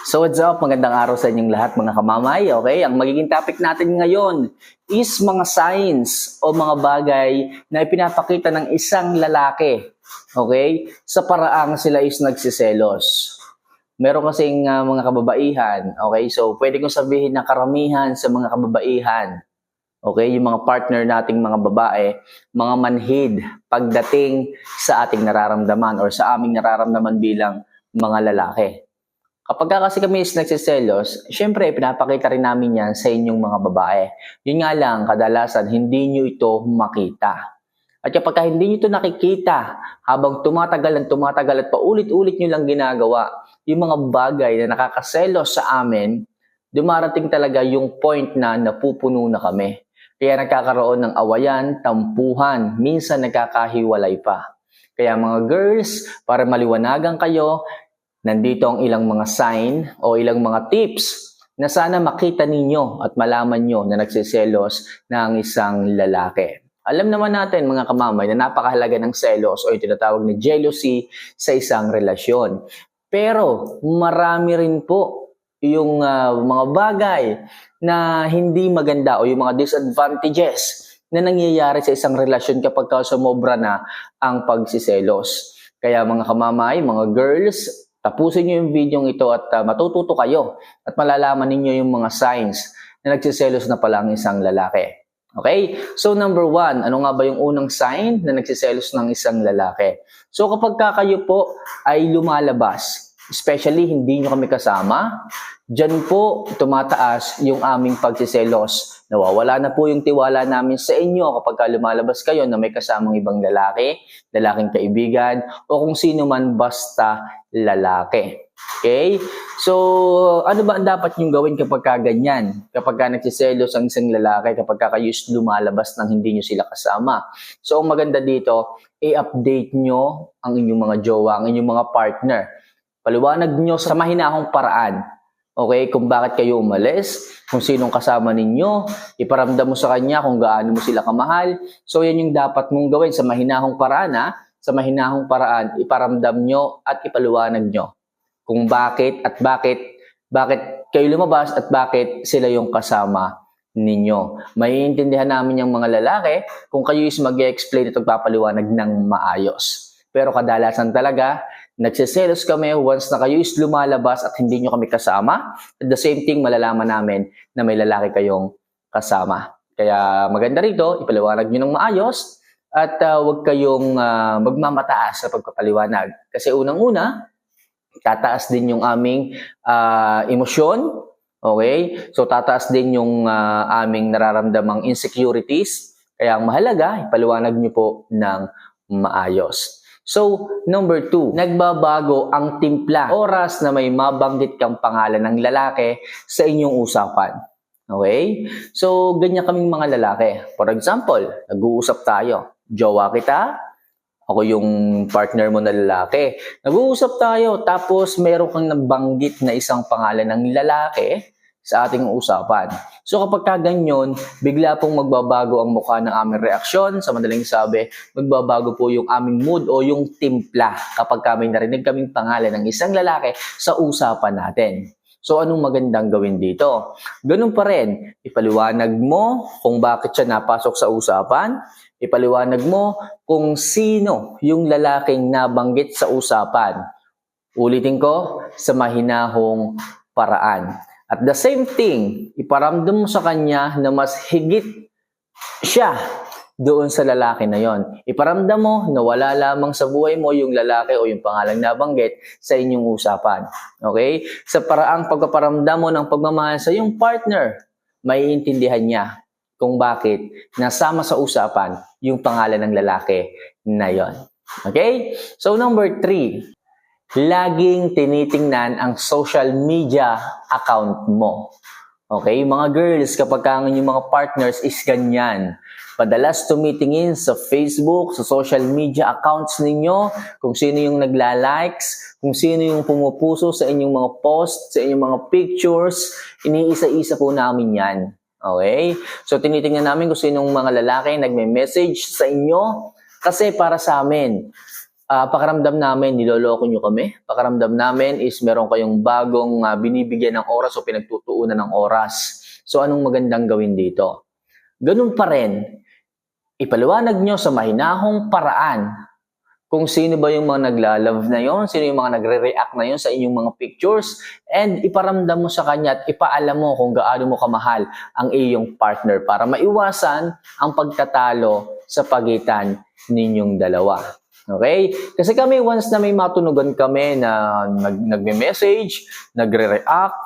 So what's up? Magandang araw sa inyong lahat mga kamamay. Okay, ang magiging topic natin ngayon is mga signs o mga bagay na ipinapakita ng isang lalaki. Okay? Sa paraang sila is nagsiselos. Meron kasing ah, mga kababaihan. Okay? So pwede kong sabihin na karamihan sa mga kababaihan. Okay? Yung mga partner nating mga babae, mga manhid pagdating sa ating nararamdaman or sa aming nararamdaman bilang mga lalaki. Kapag ka kasi kami is nagsiselos, syempre pinapakita rin namin yan sa inyong mga babae. Yun nga lang, kadalasan hindi nyo ito makita. At kapag ka hindi nyo ito nakikita, habang tumatagal at tumatagal at paulit-ulit nyo lang ginagawa, yung mga bagay na nakakaselos sa amin, dumarating talaga yung point na napupuno na kami. Kaya nagkakaroon ng awayan, tampuhan, minsan nagkakahiwalay pa. Kaya mga girls, para maliwanagan kayo, nandito ang ilang mga sign o ilang mga tips na sana makita ninyo at malaman nyo na nagsiselos ng isang lalaki. Alam naman natin mga kamamay na napakahalaga ng selos o tinatawag na jealousy sa isang relasyon. Pero marami rin po yung ah, mga bagay na hindi maganda o yung mga disadvantages na nangyayari sa isang relasyon kapag ka sumobra na ang pagsiselos. Kaya mga kamamay, mga girls, tapusin nyo yung video ito at ah, matututo kayo at malalaman ninyo yung mga signs na nagsiselos na pala ang isang lalaki. Okay? So number one, ano nga ba yung unang sign na nagsiselos ng isang lalaki? So kapag ka kayo po ay lumalabas, especially hindi nyo kami kasama, dyan po tumataas yung aming pagsiselos. Nawawala na po yung tiwala namin sa inyo kapag ka lumalabas kayo na may kasamang ibang lalaki, lalaking kaibigan, o kung sino man basta lalaki. Okay? So, ano ba ang dapat nyo gawin kapag ka ganyan? Kapag ka nagsiselos ang isang lalaki, kapag ka kayo lumalabas nang hindi nyo sila kasama. So, ang maganda dito, i-update nyo ang inyong mga jowa, ang inyong mga partner. Paliwanag nyo sa mahinahong paraan. Okay, kung bakit kayo umalis, kung sinong kasama ninyo, iparamdam mo sa kanya kung gaano mo sila kamahal. So, yan yung dapat mong gawin sa mahinahong paraan, ha? Sa mahinahong paraan, iparamdam nyo at ipaliwanag nyo kung bakit at bakit bakit kayo lumabas at bakit sila yung kasama ninyo. Maiintindihan namin yung mga lalaki kung kayo is mag-explain at magpapaliwanag ng maayos. Pero kadalasan talaga, nagsiselos kami once na kayo is lumalabas at hindi nyo kami kasama. At the same thing, malalaman namin na may lalaki kayong kasama. Kaya maganda rito, ipaliwanag nyo ng maayos at uh, huwag kayong uh, magmamataas sa pagpapaliwanag. Kasi unang-una, tataas din yung aming ah, emosyon. Okay? So, tataas din yung ah, aming nararamdamang insecurities. Kaya ang mahalaga, ipaliwanag nyo po ng maayos. So, number two, nagbabago ang timpla. Oras na may mabanggit kang pangalan ng lalaki sa inyong usapan. Okay? So, ganyan kaming mga lalaki. For example, nag-uusap tayo. Jowa kita, ako yung partner mo na lalaki. Nag-uusap tayo, tapos meron kang nabanggit na isang pangalan ng lalaki sa ating usapan. So kapag ka ganyan, bigla pong magbabago ang mukha ng aming reaksyon. Sa madaling sabi, magbabago po yung aming mood o yung timpla kapag kami narinig kaming pangalan ng isang lalaki sa usapan natin. So anong magandang gawin dito? Ganun pa rin, ipaliwanag mo kung bakit siya napasok sa usapan, ipaliwanag mo kung sino yung lalaking nabanggit sa usapan. Ulitin ko, sa mahinahong paraan. At the same thing, iparamdam mo sa kanya na mas higit siya doon sa lalaki na yon. Iparamdam mo na wala lamang sa buhay mo yung lalaki o yung pangalang nabanggit sa inyong usapan. Okay? Sa paraang pagpaparamdam mo ng pagmamahal sa iyong partner, maiintindihan niya kung bakit nasama sa usapan yung pangalan ng lalaki na yon. Okay? So number three, laging tinitingnan ang social media account mo. Okay, mga girls, kapag ang inyong mga partners is ganyan, padalas tumitingin sa Facebook, sa social media accounts ninyo, kung sino yung nagla-likes, kung sino yung pumupuso sa inyong mga posts, sa inyong mga pictures, iniisa-isa po namin yan. Okay? So, tinitingnan namin kung sinong mga lalaki nagme-message sa inyo kasi para sa amin, Ah, pakiramdam namin, niloloko nyo kami. Pakiramdam namin is meron kayong bagong ah, binibigyan ng oras o pinagtutuunan ng oras. So, anong magandang gawin dito? Ganun pa rin, ipaliwanag nyo sa mahinahong paraan kung sino ba yung mga naglalove na yon, sino yung mga nagre-react na yon sa inyong mga pictures, and iparamdam mo sa kanya at ipaalam mo kung gaano mo kamahal ang iyong partner para maiwasan ang pagtatalo sa pagitan ninyong dalawa. Okay? Kasi kami, once na may matunugan kami na nag, nagme-message, nagre-react,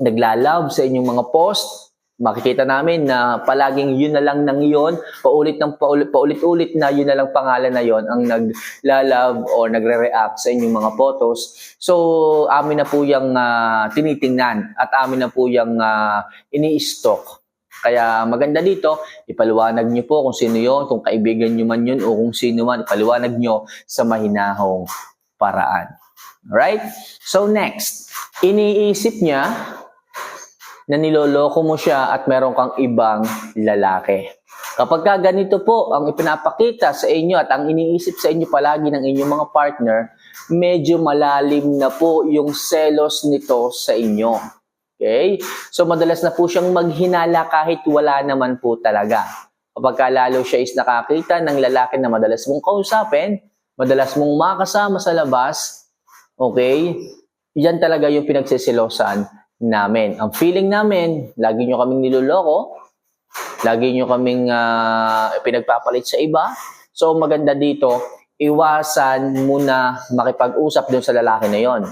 naglalove sa inyong mga post, makikita namin na palaging yun na lang ng yun, paulit ng paulit, paulit-ulit na yun na lang pangalan na yon ang naglalove or nagre-react sa inyong mga photos. So, amin na po yung ah, tinitingnan at amin na po yung ah, ini-stock. Kaya maganda dito, ipaliwanag nyo po kung sino yon, kung kaibigan nyo man yun o kung sino man, ipaliwanag nyo sa mahinahong paraan. Alright? So next, iniisip niya na niloloko mo siya at meron kang ibang lalaki. Kapag ka ganito po ang ipinapakita sa inyo at ang iniisip sa inyo palagi ng inyong mga partner, medyo malalim na po yung selos nito sa inyo. Okay? So madalas na po siyang maghinala kahit wala naman po talaga. Kapag ka lalo siya is nakakita ng lalaki na madalas mong kausapin, madalas mong makasama sa labas, okay? Yan talaga yung pinagsisilosan namin. Ang feeling namin, lagi nyo kaming niloloko, lagi nyo kaming ah, pinagpapalit sa iba. So maganda dito, iwasan muna makipag-usap dun sa lalaki na yon.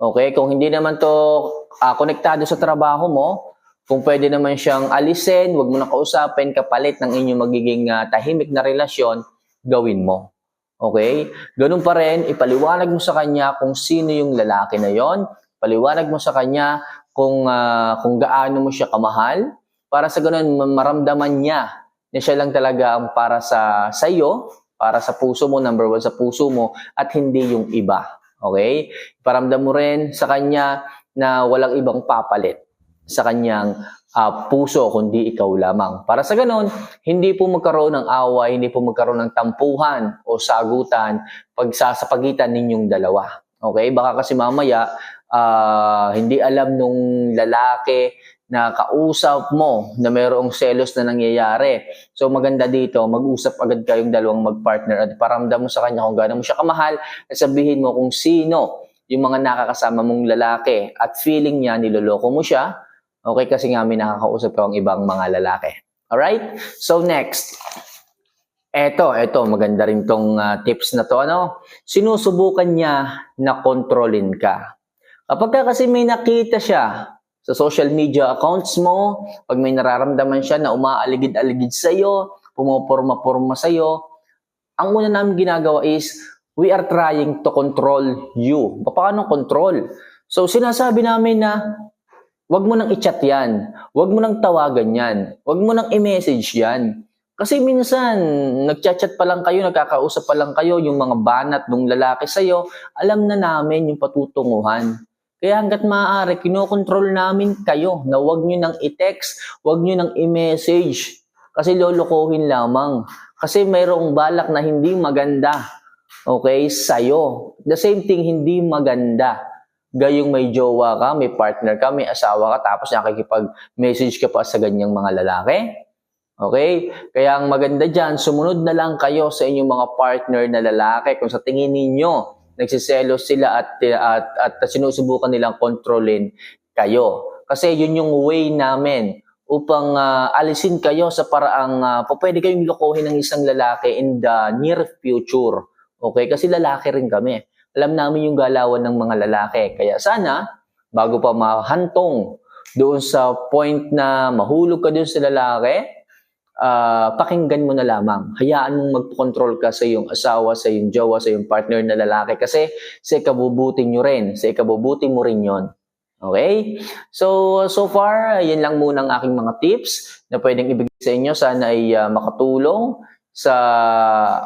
Okay? Kung hindi naman to ah, konektado sa trabaho mo, kung pwede naman siyang alisin, wag mo na kausapin, kapalit ng inyong magiging ah, tahimik na relasyon, gawin mo. Okay? Ganun pa rin, ipaliwanag mo sa kanya kung sino yung lalaki na yon. Paliwanag mo sa kanya kung ah, kung gaano mo siya kamahal para sa ganun ma- maramdaman niya na siya lang talaga ang para sa sa iyo, para sa puso mo, number one sa puso mo at hindi yung iba. Okay? Paramdam mo rin sa kanya na walang ibang papalit sa kanyang ah, puso kundi ikaw lamang. Para sa ganun, hindi po magkaroon ng away, hindi po magkaroon ng tampuhan o sagutan pag sa, ninyong dalawa. Okay? Baka kasi mamaya ah, hindi alam nung lalaki na kausap mo na mayroong selos na nangyayari. So maganda dito, mag-usap agad kayong dalawang mag-partner at paramdam mo sa kanya kung gaano mo siya kamahal at sabihin mo kung sino yung mga nakakasama mong lalaki at feeling niya niloloko mo siya. Okay, kasi nga may nakakausap ka ang ibang mga lalaki. Alright? So next, eto, eto, maganda rin tong ah, tips na to. Ano? Sinusubukan niya na kontrolin ka. Kapag ka kasi may nakita siya sa social media accounts mo, pag may nararamdaman siya na umaaligid-aligid sa'yo, pumuporma-porma sa'yo, ang una namin ginagawa is, we are trying to control you. Paano control? So, sinasabi namin na, wag mo nang i-chat yan. Wag mo nang tawagan yan. Wag mo nang i-message yan. Kasi minsan, nagchat-chat pa lang kayo, nagkakausap pa lang kayo, yung mga banat ng lalaki sa'yo, alam na namin yung patutunguhan. Kaya hanggat maaari, kinokontrol namin kayo na wag nyo nang i-text, wag nyo nang i-message. Kasi lolokohin lamang. Kasi mayroong balak na hindi maganda. Okay? Sa'yo. The same thing, hindi maganda. Gayong may jowa ka, may partner ka, may asawa ka, tapos nakikipag-message ka pa sa ganyang mga lalaki. Okay? Kaya ang maganda dyan, sumunod na lang kayo sa inyong mga partner na lalaki kung sa tingin ninyo nagsiselos sila at, at, at sinusubukan nilang kontrolin kayo. Kasi yun yung way namin upang ah, alisin kayo sa paraang uh, pwede kayong lokohin ng isang lalaki in the near future. Okay? Kasi lalaki rin kami. Alam namin yung galawan ng mga lalaki. Kaya sana, bago pa mahantong doon sa point na mahulog ka doon sa lalaki, ah, pakinggan mo na lamang. Hayaan mong magkontrol ka sa iyong asawa, sa iyong jowa, sa iyong partner na lalaki kasi sa ikabubuti nyo rin. Sa ikabubuti mo rin yon. Okay? So, so far, yan lang muna ang aking mga tips na pwedeng ibigay sa inyo. Sana ay ah, makatulong sa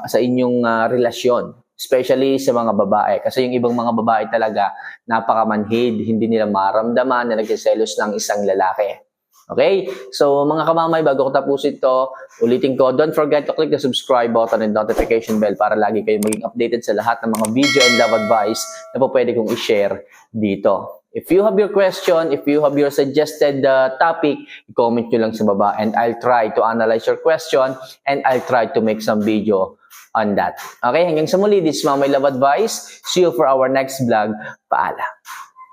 sa inyong ah, relasyon. Especially sa mga babae. Kasi yung ibang mga babae talaga, napakamanhid. Hindi nila maramdaman na nagsiselos ng isang lalaki. Okay? So, mga kamamay, bago ko tapusin to, ulitin ko, don't forget to click the subscribe button and notification bell para lagi kayo maging updated sa lahat ng mga video and love advice na po pwede kong i-share dito. If you have your question, if you have your suggested uh, topic, comment nyo lang sa baba and I'll try to analyze your question and I'll try to make some video on that. Okay, hanggang sa muli, this is Mamay Love Advice. See you for our next vlog. Paalam.